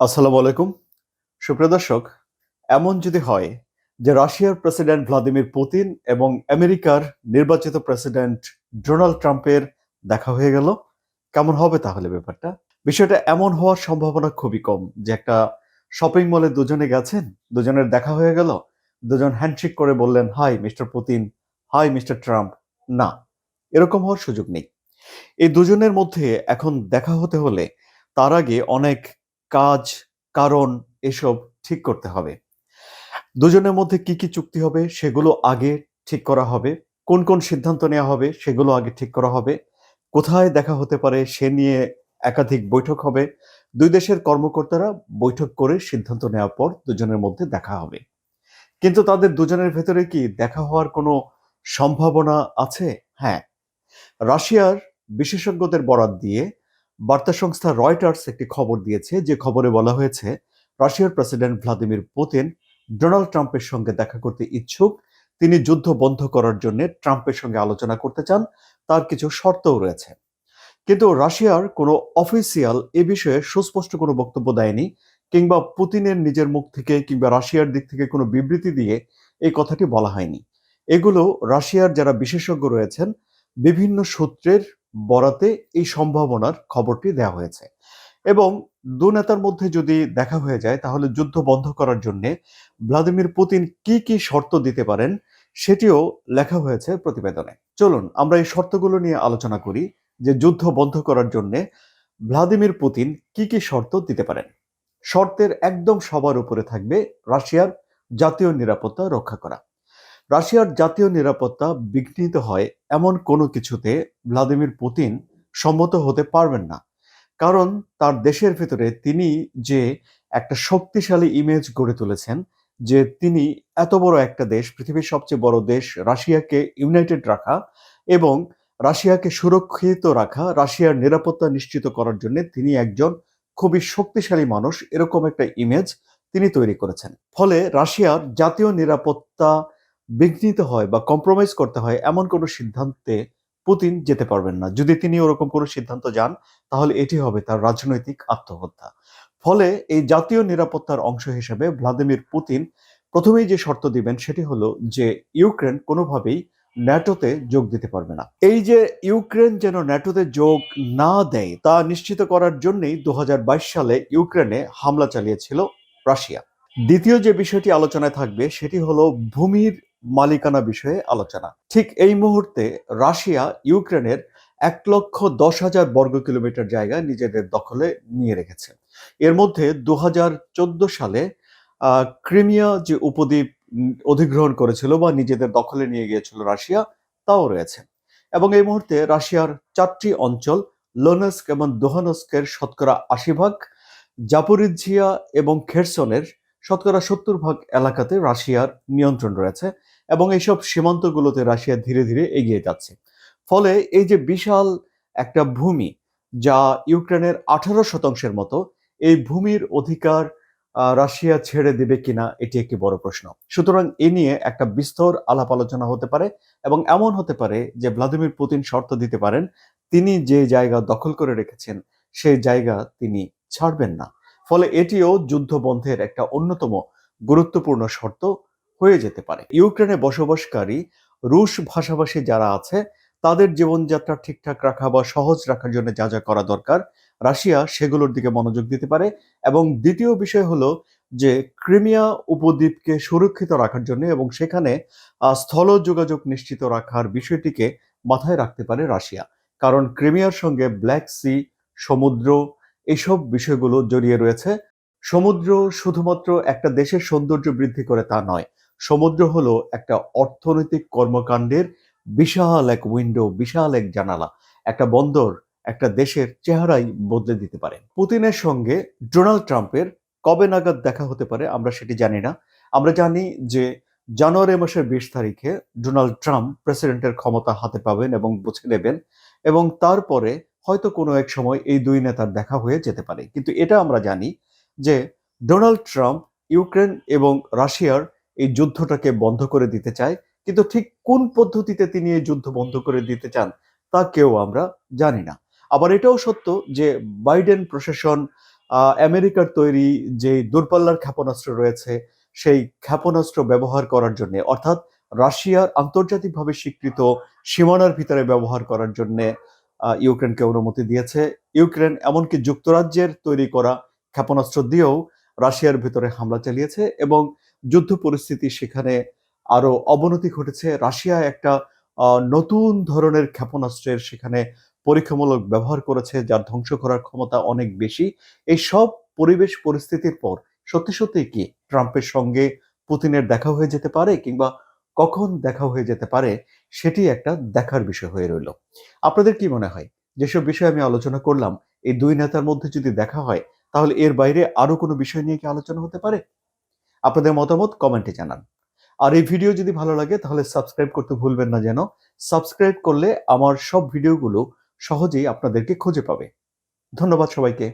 আসসালামু আলাইকুম। সুপ্রিয় দর্শক, এমন যদি হয় যে রাশিয়ার প্রেসিডেন্ট ভ্লাদিমির পুতিন এবং আমেরিকার নির্বাচিত প্রেসিডেন্ট ডোনাল্ড ট্রাম্পের দেখা হয়ে গেল, কেমন হবে তাহলে ব্যাপারটা? বিষয়টা এমন হওয়ার সম্ভাবনা খুবই কম যে একটা শপিং মলে দুজনে গেছেন, দুজনের দেখা হয়ে গেল, দুজন হ্যান্ডশেক করে বললেন, hi, mister Putin, hi, mister Trump. না, এরকম হওয়ার সুযোগ নেই। এই দুজনের মধ্যে এখন দেখা হতে হলে তার আগে অনেক কাজ, কারণ এসব ঠিক করতে হবে। দুজনের মধ্যে কি কি চুক্তি হবে সেগুলো আগে ঠিক করা হবে। কোন কোন সিদ্ধান্ত নেওয়া হবে সেগুলো আগে ঠিক করা হবে। কোথায় দেখা হতে পারে সে নিয়ে একাধিক বৈঠক হবে। দুই দেশের কর্মকর্তারা বৈঠক করে সিদ্ধান্ত নেওয়ার পর দুজনের মধ্যে দেখা হবে। কিন্তু তাদের দুজনের ভেতরে কি দেখা হওয়ার কোনো সম্ভাবনা আছে? হ্যাঁ। রাশিয়ার বিশেষজ্ঞদের বরাত দিয়ে বার্তা সংস্থা রয়টার্স একটি খবর দিয়েছে, যে খবরে বলা হয়েছে, রাশিয়ার প্রেসিডেন্ট ভ্লাদিমির পুতিন ডোনাল্ড ট্রাম্পের সঙ্গে দেখা করতে ইচ্ছুক। তিনি যুদ্ধ বন্ধ করার জন্য ট্রাম্পের সঙ্গে আলোচনা করতে চান, তার কিছু শর্তও রয়েছে। কিন্তু রাশিয়ার কোনো অফিসিয়াল এ বিষয়ে সুস্পষ্ট কোনো বক্তব্য দেয়নি, কিংবা পুতিনের নিজের মুখ থেকে কিংবা রাশিয়ার দিক থেকে কোনো বিবৃতি দিয়ে এই কথাটি বলা হয়নি। এগুলো রাশিয়ার যারা বিশেষজ্ঞ রয়েছেন, বিভিন্ন সূত্রের বরাতে এই সম্ভাবনার খবরটি দেওয়া হয়েছে। এবং দু নেতার মধ্যে যদি দেখা হয়ে যায়, তাহলে যুদ্ধ বন্ধ করার জন্য ভ্লাদিমির পুতিন কি কি শর্ত দিতে পারেন, সেটিও লেখা হয়েছে প্রতিবেদনে। চলুন, আমরা এই শর্তগুলো নিয়ে আলোচনা করি যে যুদ্ধ বন্ধ করার জন্য ভ্লাদিমির পুতিন কি কি শর্ত দিতে পারেন। শর্তের একদম সবার উপরে থাকবে রাশিয়ার জাতীয় নিরাপত্তা রক্ষা করা। রাশিয়ার জাতীয় নিরাপত্তা বিঘ্নিত হয় এমন কোনো কিছুতে ভ্লাদিমির পুতিন সম্মত হতে পারবেন না। কারণ তার দেশের ভেতরে তিনি যে একটা শক্তিশালী ইমেজ গড়ে তুলেছেন, যে তিনি এত বড় একটা দেশ, পৃথিবীর সবচেয়ে বড় দেশ, রাশিয়াকে ইউনাইটেড রাখা এবং রাশিয়াকে সুরক্ষিত রাখা, রাশিয়ার নিরাপত্তা নিশ্চিত করার জন্য তিনি একজন খুবই শক্তিশালী মানুষ, এরকম একটা ইমেজ তিনি তৈরি করেছেন। ফলে রাশিয়ার জাতীয় নিরাপত্তা বিঘ্নিত হয় বা কম্প্রোমাইজ করতে হয় এমন কোনো সিদ্ধান্তে পুতিন যেতে পারবেন না। যদি তিনি ওরকম কোনো সিদ্ধান্ত যান, তাহলে এটি হবে তার রাজনৈতিক আত্মহত্যা। ফলে এই জাতীয় নিরাপত্তার অংশ হিসেবে ভ্লাদিমির পুতিন প্রথমেই যে শর্ত দিবেন, সেটি হলো যে ইউক্রেন কোনোভাবেই ন্যাটোতে যোগ দিতে পারবে না। এই যে ইউক্রেন যেন ন্যাটোতে যোগ না দেয়, তা নিশ্চিত করার জন্যই দু হাজার বাইশ সালে ইউক্রেনে হামলা চালিয়েছিল রাশিয়া। দ্বিতীয় যে বিষয়টি আলোচনায় থাকবে, সেটি হলো ভূমির মালিকানা বিষয়ে আলোচনা। ঠিক এই মুহূর্তে রাশিয়া ইউক্রেনের এক লক্ষ দশ হাজার বর্গ কিলোমিটার জায়গা নিজেদের দখলে নিয়ে রেখেছে। এর মধ্যে দু হাজার চোদ্দ সালে ক্রিমিয়া যে উপদ্বীপ অধিগ্রহণ করেছিল বা নিজেদের দখলে নিয়ে গিয়েছিল রাশিয়া, তাও রয়েছে। এবং এই মুহূর্তে রাশিয়ার চারটি অঞ্চল, লোনেস্ক এবং দোহানস্কের শতকরা আশি ভাগ জাপোরিজিয়া এবং খেরসনের শতকরা সত্তর ভাগ এলাকাতে রাশিয়ার নিয়ন্ত্রণ রয়েছে এবং এইসব সীমান্তগুলোতে রাশিয়া ধীরে ধীরে এগিয়ে যাচ্ছে। ফলে এই যে বিশাল একটা ভূমি যা ইউক্রেনের আঠারো শতাংশের মতো, এই ভূমির অধিকার রাশিয়া ছেড়ে দেবে কিনা এটি একটি বড় প্রশ্ন। সুতরাং এ নিয়ে একটা বিস্তর আলাপ আলোচনা হতে পারে এবং এমন হতে পারে যে ভ্লাদিমির পুতিন শর্ত দিতে পারেন, তিনি যে জায়গা দখল করে রেখেছেন সেই জায়গা তিনি ছাড়বেন না। ফলে এটিও যুদ্ধ বন্ধের একটা অন্যতম গুরুত্বপূর্ণ শর্ত হয়ে যেতে পারে। ইউক্রেনে বসবাসকারী রুশ ভাষাভাষী যারা আছে, তাদের জীবনযাত্রা ঠিকঠাক রাখা বা সহজ রাখার জন্য যা যা করা দরকার, রাশিয়া সেগুলোর দিকে মনোযোগ দিতে পারে এবং দ্বিতীয় বিষয় হলো যে ক্রিমিয়া উপদ্বীপকে সুরক্ষিত রাখার জন্য এবং সেখানে স্থল যোগাযোগ নিশ্চিত রাখার বিষয়টিকে মাথায় রাখতে পারে রাশিয়া। কারণ ক্রিমিয়ার সঙ্গে ব্ল্যাক সি, সমুদ্র এসব বিষয়গুলো জড়িয়ে রয়েছে। সমুদ্র শুধুমাত্র একটা দেশের সৌন্দর্য বৃদ্ধি করে তা নয়, সমুদ্র হলো একটা অর্থনৈতিক কর্মকাণ্ডের বিশাল এক উইন্ডো বিশাল এক জানালা, একটা বন্দর, একটা দেশের চেহারাই বদলে দিতে পারে। পুতিনের সঙ্গে ডোনাল্ড ট্রাম্পের কবে নাগাদ দেখা হতে পারে আমরা সেটি জানি না। আমরা জানি যে জানুয়ারি মাসের বিশ তারিখে ডোনাল্ড ট্রাম্প প্রেসিডেন্টের ক্ষমতা হাতে পাবেন এবং বুঝে নেবেন এবং তারপরে হয়তো কোনো এক সময় এই দুই নেতার দেখা হয়ে যেতে পারে। কিন্তু এটা আমরা জানি যে ডোনাল্ড ট্রাম্প, ইউক্রেন এবং রাশিয়ার এই যুদ্ধটাকে বন্ধ করে দিতে চায়। কিন্তু ঠিক কোন পদ্ধতিতে তিনি এই যুদ্ধ বন্ধ করে দিতে চান তা কেউ আমরা জানি না। আবার এটাও সত্য যে বাইডেন প্রশাসন আমেরিকার তৈরি যে দূরপাল্লার ক্ষেপণাস্ত্র রয়েছে, সেই ক্ষেপণাস্ত্র ব্যবহার করার জন্য, অর্থাৎ রাশিয়ার আন্তর্জাতিকভাবে স্বীকৃত সীমানার ভিতরে ব্যবহার করার জন্য ইউক্রেনকে অনুমতি দিয়েছে। ইউক্রেন এমনকি যুক্তরাজ্যের তৈরি করা ক্ষেপণাস্ত্র দিয়েও রাশিয়ার ভিতরে হামলা চালিয়েছে এবং যুদ্ধ পরিস্থিতি সেখানে আরও অবনতি ঘটেছে। রাশিয়া একটা নতুন ধরনের ক্ষেপণাস্ত্রের সেখানে পরীক্ষামূলক ব্যবহার করেছে, যার ধ্বংস করার ক্ষমতা অনেক বেশি। এই সব পরিবেশ পরিস্থিতির পর সত্যি সত্যি কি ট্রাম্পের সঙ্গে পুতিনের দেখা হয়ে যেতে পারে কিংবা কখন দেখা হয়ে যেতে পারে সেটি একটা দেখার বিষয় হয়ে রইল। আপনাদের কি মনে হয়? যেসব বিষয় আমি আলোচনা করলাম, এই দুই নেতার মধ্যে যদি দেখা হয়, তাহলে এর বাইরে আরও কোনো বিষয় নিয়ে কি আলোচনা হতে পারে? আপনাদের মতামত কমেন্টে জানান। আর এই ভিডিও যদি ভালো লাগে, তাহলে সাবস্ক্রাইব করতে ভুলবেন না যেন। সাবস্ক্রাইব করলে আমার সব ভিডিওগুলো সহজেই আপনাদেরকে খুঁজে পাবে। ধন্যবাদ সবাইকে।